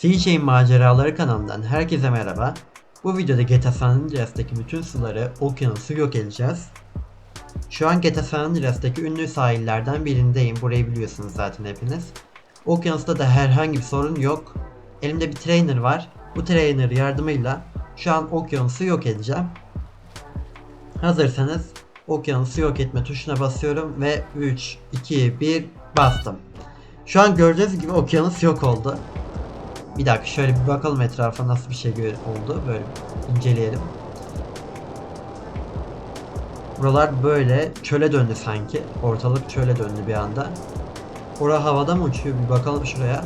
CJ Maceraları kanalından herkese merhaba. Bu videoda GTA San Andreas'taki bütün suları, okyanusu yok edeceğiz. Şu an GTA San Andreas'taki ünlü sahillerden birindeyim. Burayı biliyorsunuz zaten hepiniz. Okyanusta da herhangi bir sorun yok. Elimde bir trainer var. Bu trainer yardımıyla şu an okyanusu yok edeceğim. Hazırsanız okyanusu yok etme tuşuna basıyorum ve 3, 2, 1 bastım. Şu an gördüğünüz gibi okyanus yok oldu. Bir dakika şöyle bir bakalım etrafa nasıl bir şey oldu. Böyle inceleyelim. Buralar böyle çöle döndü sanki. Ortalık çöle döndü bir anda. Ora havada mı uçuyor? Bir bakalım şuraya.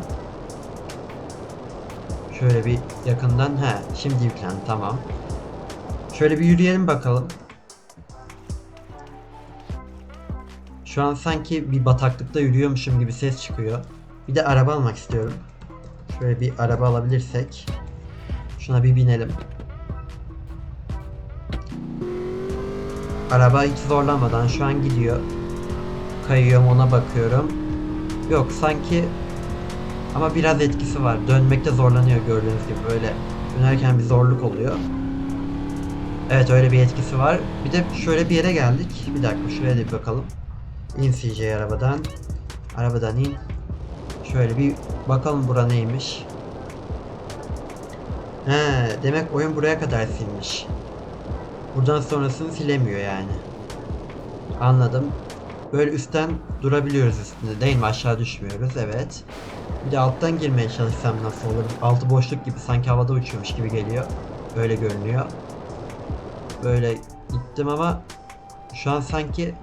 Şöyle bir yakından. He, şimdi yüklendi. Tamam. Şöyle bir yürüyelim bakalım. Şu an sanki bir bataklıkta yürüyormuşum gibi ses çıkıyor. Bir de araba almak istiyorum. Şöyle bir araba alabilirsek. Şuna bir binelim. Araba hiç zorlamadan şu an gidiyor. Kayıyorum ona bakıyorum. Yok sanki ama biraz etkisi var. Dönmekte zorlanıyor gördüğünüz gibi böyle dönerken bir zorluk oluyor. Evet öyle bir etkisi var. Bir de şöyle bir yere geldik. Bir dakika şuraya da bir bakalım. İn CJ arabadan. Arabadan in. Şöyle bir bakalım bura neymiş. He, demek oyun buraya kadar silmiş. Buradan sonrasını silemiyor yani. Anladım. Böyle üstten durabiliyoruz üstünde değil mi? Aşağı düşmüyoruz evet. Bir de alttan girmeye çalışsam nasıl olur? Altı boşluk gibi sanki havada uçuyormuş gibi geliyor. Öyle görünüyor. Böyle gittim ama şu an sanki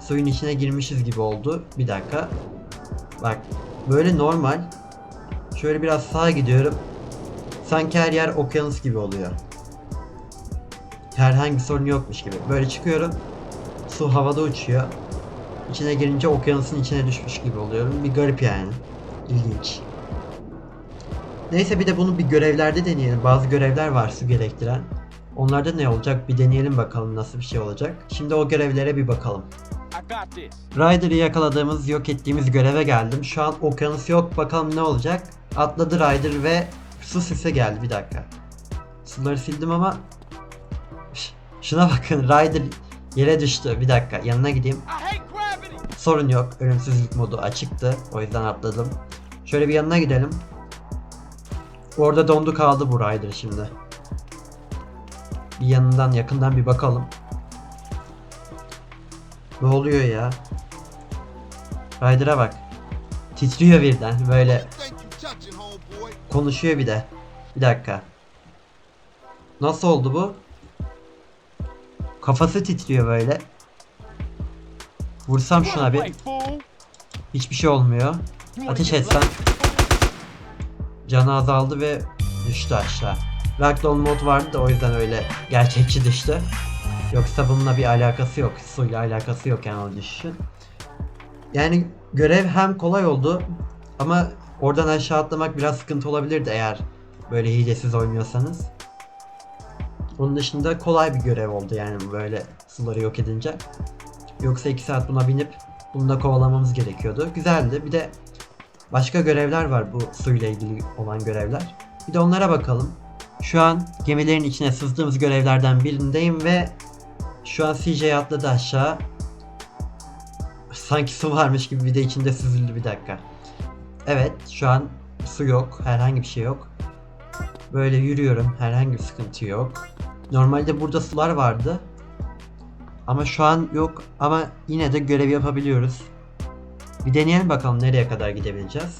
suyun içine girmişiz gibi oldu. Bir dakika. Bak böyle normal. Şöyle biraz sağa gidiyorum. Sanki her yer okyanus gibi oluyor. Herhangi sorun yokmuş gibi. Böyle çıkıyorum. Su havada uçuyor. İçine girince okyanusun içine düşmüş gibi oluyorum. Bir garip yani. İlginç. Neyse bir de bunu bir görevlerde deneyelim. Bazı görevler var su gerektiren. Onlarda ne olacak bir deneyelim bakalım nasıl bir şey olacak. Şimdi o görevlere bir bakalım. Ryder'ı yakaladığımız, yok ettiğimiz göreve geldim. Şu an okyanus yok. Bakalım ne olacak. Atladı Ryder ve su sese geldi. Bir dakika. Suları sildim ama Ş- şuna bakın Ryder yere düştü. Bir dakika yanına gideyim. Sorun yok. Ölümsüzlük modu açıktı. O yüzden atladım. Şöyle bir yanına gidelim. Orada dondu kaldı bu Ryder şimdi. Bir yanından yakından bir bakalım. Ne oluyor ya? Ryder'a bak. Titriyor birden böyle konuşuyor bir de. Bir dakika. Nasıl oldu bu? Kafası titriyor böyle. Vursam şuna bir. Hiçbir şey olmuyor. Ateş etsem. Canı azaldı ve düştü aşağı. Ragdoll mod vardı da o yüzden öyle gerçekçi düştü. Yoksa bununla bir alakası yok. Suyla alakası yok yani o düşüşün. Yani görev hem kolay oldu ama oradan aşağı atlamak biraz sıkıntı olabilirdi eğer böyle hilesiz oynuyorsanız. Onun dışında kolay bir görev oldu yani böyle suları yok edince. Yoksa 2 saat buna binip bunu da kovalamamız gerekiyordu. Güzeldi. Bir de başka görevler var bu suyla ilgili olan görevler. Bir de onlara bakalım. Şu an gemilerin içine sızdığımız görevlerden birindeyim ve şu an CJ atladı aşağı. Sanki su varmış gibi bir de içinde süzüldü bir dakika. Evet şu an su yok. Herhangi bir şey yok. Böyle yürüyorum. Herhangi bir sıkıntı yok. Normalde burada sular vardı. Ama şu an yok. Ama yine de görev yapabiliyoruz. Bir deneyelim bakalım nereye kadar gidebileceğiz.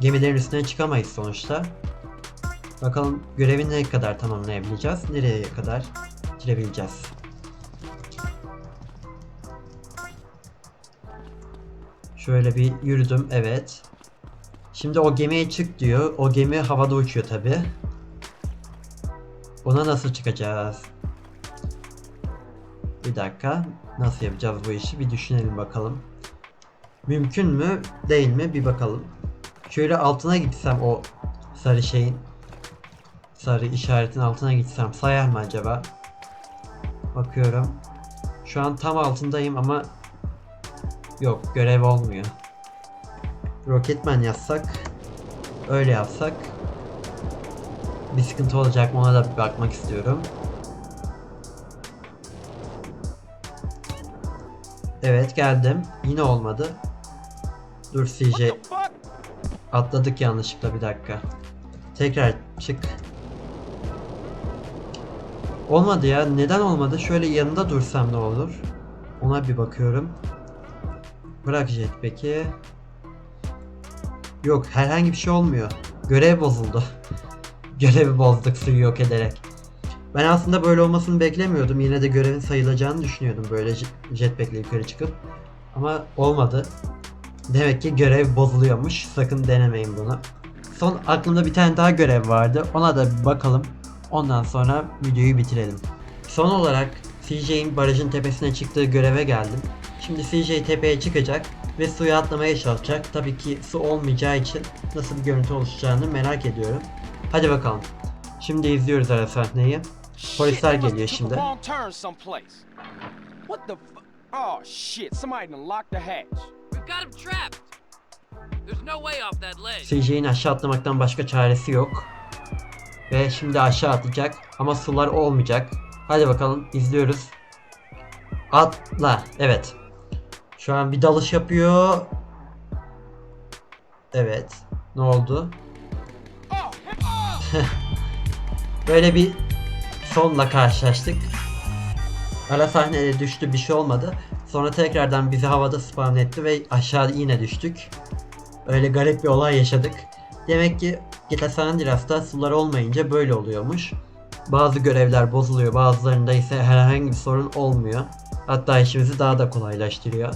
Gemilerin üstüne çıkamayız sonuçta. Bakalım görevi ne kadar tamamlayabileceğiz. Nereye kadar girebileceğiz. Şöyle bir yürüdüm. Evet. Şimdi o gemiye çık diyor. O gemi havada uçuyor tabi. Ona nasıl çıkacağız? Bir dakika. Nasıl yapacağız bu işi? Bir düşünelim bakalım. Mümkün mü? Değil mi? Bir bakalım. Şöyle altına gitsem o sarı şeyin sarı işaretin altına gitsem sayar mı acaba? Bakıyorum. Şu an tam altındayım ama yok görev olmuyor. Rocketman yazsak öyle yapsak bir sıkıntı olacak mı ona da bir bakmak istiyorum. Evet geldim. Yine olmadı. Dur CJ. Atladık yanlışlıkla bir dakika. Tekrar çık. Olmadı ya. Neden olmadı? Şöyle yanında dursam ne olur? Ona bir bakıyorum. Bırak jetpack'i. Yok herhangi bir şey olmuyor. Görev bozuldu. Görevi bozduk suyu yok ederek. Ben aslında böyle olmasını beklemiyordum. Yine de görevin sayılacağını düşünüyordum böyle jet- jetpack'le yukarı çıkıp. Ama olmadı. Demek ki görev bozuluyormuş. Sakın denemeyin bunu. Son aklımda bir tane daha görev vardı. Ona da bir bakalım. Ondan sonra videoyu bitirelim. Son olarak CJ'in barajın tepesine çıktığı göreve geldim. Şimdi CJ tepeye çıkacak ve suya atlamaya çalışacak. Tabii ki su olmayacağı için nasıl bir görüntü oluşacağını merak ediyorum. Hadi bakalım. Şimdi izliyoruz ara sahneyi. Polisler geliyor şimdi. What the Oh shit, somebody done locked the hatch. We've got him trapped. There's no way off that ledge. CJ'in aşağı atlamaktan başka çaresi yok. Ve şimdi aşağı atlayacak ama sular olmayacak. Hadi bakalım izliyoruz. Atla. Evet. Şu an bir dalış yapıyor. Evet. Ne oldu? Böyle bir sonla karşılaştık. Ara sahnede düştü bir şey olmadı. Sonra tekrardan bizi havada spawn etti ve aşağı yine düştük. Öyle garip bir olay yaşadık. Demek ki GTA San Andreas'ta sular olmayınca böyle oluyormuş. Bazı görevler bozuluyor, bazılarında ise herhangi bir sorun olmuyor. Hatta işimizi daha da kolaylaştırıyor.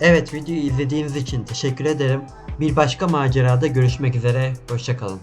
Evet videoyu izlediğiniz için teşekkür ederim. Bir başka macerada görüşmek üzere, hoşçakalın.